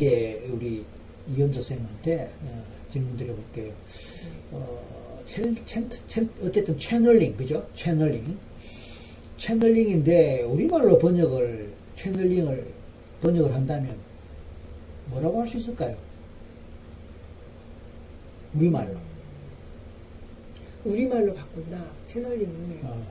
이제 우리 이현서 쌤한테 어, 질문 드려볼게요. 어, 채, 채, 채, 어쨌든 채널링, 그죠? 채널링. 채널링인데, 우리말로 번역을, 채널링을 번역을 한다면, 뭐라고 할 수 있을까요? 우리말로. 우리말로 바꾼다. 채널링을 어.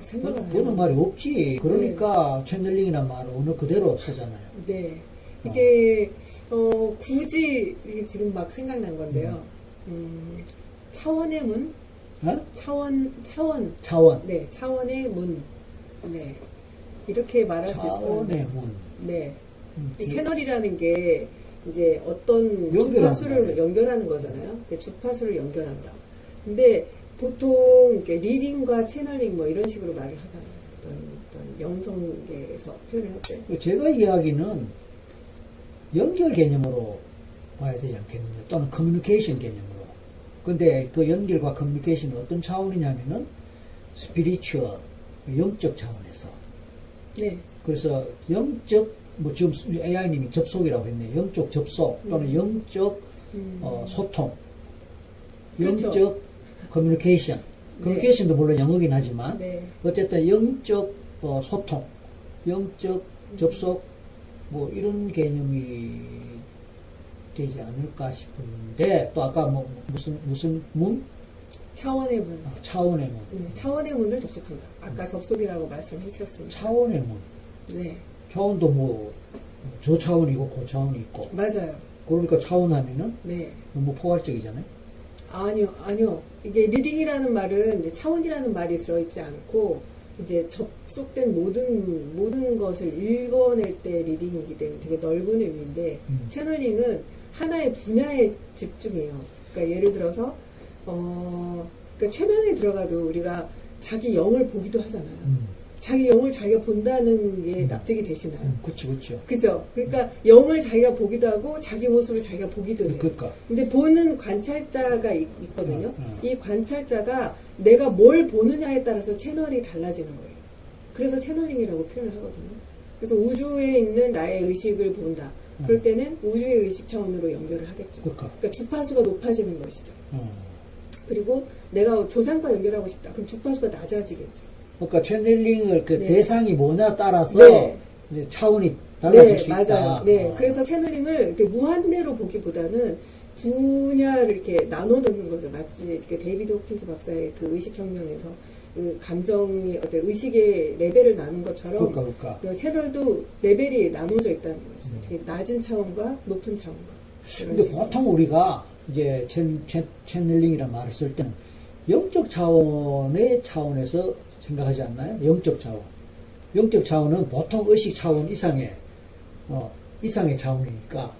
생각을 안 번역 해봤- 말이 없지. 그러니까 채널링이란 말은 어느 그대로 쓰잖아요. 네. 이게 어, 굳이 이게 지금 막 생각난 건데요. 음, 차원의 문, 어? 차원, 차원, 차원. 네, 차원의 문, 네, 이렇게 말할 수 있을 것 차원의. 문. 네, 음, 이 채널이라는 게 이제 어떤 주파수를 거예요. 연결하는 거잖아요. 근데 주파수를 연결한다. 근데 보통 이렇게 리딩과 채널링 뭐 이런 식으로 말을 하잖아요. 어떤, 어떤 영성계에서 표현을 할 때. 제가 이야기는 연결 개념으로 봐야 되지 않겠느냐? 또는 커뮤니케이션 개념으로. 근데 그 연결과 커뮤니케이션은 어떤 차원이냐면은 스피리추얼 영적 차원에서. 네, 그래서 영적 뭐 지금 AI님이 접속이라고 했네. 영적 접속 또는 음. 영적 음, 어, 소통. 그렇죠. 영적 커뮤니케이션 커뮤니케이션도 물론 영어긴 하지만 네. 어쨌든 영적 어, 소통, 영적 접속 뭐 이런 개념이 되지 않을까 싶은데 또 아까 뭐 무슨 무슨 문 차원의 문. 아, 차원의 문 네, 차원의 문을 접속한다. 아까 접속이라고 말씀해 주셨습니다. 차원의 문 네, 차원도 뭐 저 차원이고 고 차원이 있고 맞아요. 그러니까 차원하면은 네. 너무 포괄적이잖아요. 아니요, 아니요. 이게 리딩이라는 말은 차원이라는 말이 들어있지 않고 이제 접속된 모든 모든 것을 읽어낼 때 리딩이기 때문에 되게 넓은 의미인데 음. 채널링은 하나의 분야에 집중해요. 그러니까 예를 들어서 어, 그러니까 최면에 들어가도 우리가 자기 영을 보기도 하잖아요. 음, 자기 영을 자기가 본다는 게 음. 납득이 되시나요? 음, 그치 그치. 그죠? 그러니까 영을 자기가 보기도 하고 자기 모습을 자기가 보기도 해요. 그러니까 근데 보는 관찰자가 있, 거든요 어, 어. 이 관찰자가 내가 뭘 보느냐에 따라서 채널이 달라지는 거예요. 그래서 채널링이라고 표현을 하거든요. 그래서 우주에 있는 나의 의식을 본다. 그럴 음. 때는 우주의 의식 차원으로 연결을 하겠죠. 그러니까 그러니까 주파수가 높아지는 것이죠. 어. 그리고 내가 조상과 연결하고 싶다. 그럼 주파수가 낮아지겠죠. 그러니까 채널링을 그 네. 대상이 뭐냐 따라서 네. 이제 차원이 달라질 네, 수 맞아요. 있다. 네, 어. 그래서 채널링을 이렇게 무한대로 보기보다는 분야를 이렇게 나눠 놓는 거죠. 마치 이렇게 데이비드 호킨스 박사의 그 의식 혁명에서 그 감정이 어떤 의식의 레벨을 나눈 것처럼 그러니까 그러니까. 그 채널도 레벨이 나눠져 있다는 거죠. 음. 되게 낮은 차원과 높은 차원과. 근데 식으로. 보통 우리가 이제 채, 채, 채널링이라는 말을 쓸 때는 영적 차원의 차원에서 생각하지 않나요? 영적 차원. 영적 차원은 보통 의식 차원 이상의 어, 이상의 차원이니까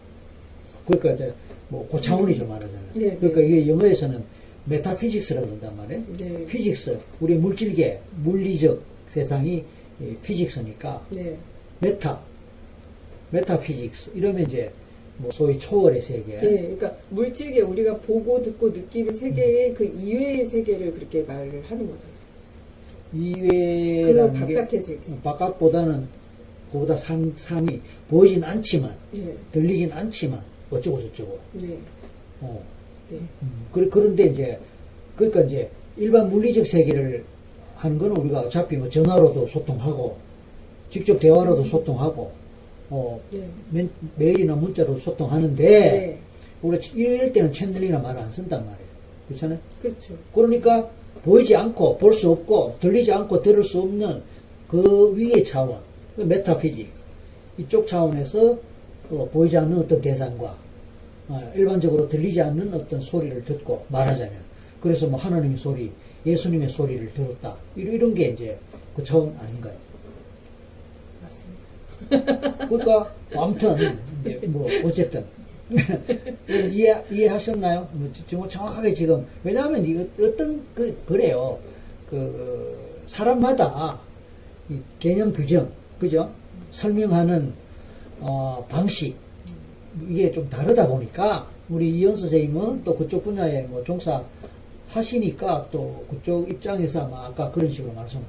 그러니까 이제 뭐 고차원이죠 말하자면. 네, 그러니까 네. 이게 영어에서는 메타피직스라고 그런단 말이에요. 네. 피직스, 우리 물질계, 물리적 세상이 이 피직스니까 네. 메타, 메타피직스 이러면 이제 뭐 소위 초월의 세계. 네, 그러니까 물질계 우리가 보고 듣고 느끼는 세계의 그 이외의 세계를 그렇게 말을 하는 거잖아요. 그 이외라는 게 세계. 어, 바깥보다는 그보다 상, 상이 보이진 않지만 네, 들리진 않지만 어쩌고 저쩌고. 네, 어. 네. 음, 그, 그런데 이제 그러니까 이제 일반 물리적 세계를 하는 거는 우리가 어차피 뭐 전화로도 소통하고 직접 대화로도 소통하고 어, 네. 맨- 메일이나 문자로 소통하는데 네. 우리가 이럴 때는 채널이나 말을 안 쓴단 말이에요. 그렇잖아요? 그렇죠. 그러니까 보이지 않고 볼 수 없고 들리지 않고 들을 수 없는 그 위의 차원, 그 메타피직스 이쪽 차원에서 어, 보이지 않는 어떤 대상과 어, 일반적으로 들리지 않는 어떤 소리를 듣고 말하자면 그래서 뭐 하나님의 소리, 예수님의 소리를 들었다 이런, 이런 게 이제 그 차원 아닌가요? 맞습니다. 그러니까 아무튼 이제 뭐 어쨌든 이해 이해하셨나요? 뭐 정확하게 지금. 왜냐하면 이거 어떤 그 그래요. 그 사람마다 이 개념 규정 그죠? 설명하는 어 방식. 이게 좀 다르다 보니까 우리 이현 선생님은 또 그쪽 분야에 뭐 종사 하시니까 또 그쪽 입장에서 아마 아까 그런 식으로 말씀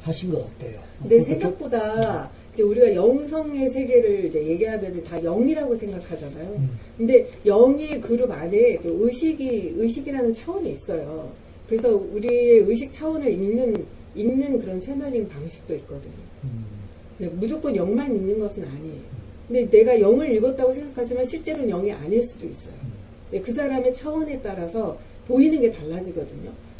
하신 것 같아요. 근데 어, 생각보다 이제 우리가 영성의 세계를 이제 얘기하면 다 영이라고 생각하잖아요. 음. 근데 영의 그룹 안에 또 의식이 의식이라는 차원이 있어요. 그래서 우리의 의식 차원을 읽는 읽는 그런 채널링 방식도 있거든요. 음, 네, 무조건 영만 읽는 것은 아니에요. 근데 내가 영을 읽었다고 생각하지만 실제로는 영이 아닐 수도 있어요. 네, 그 사람의 차원에 따라서 보이는 게 달라지거든요.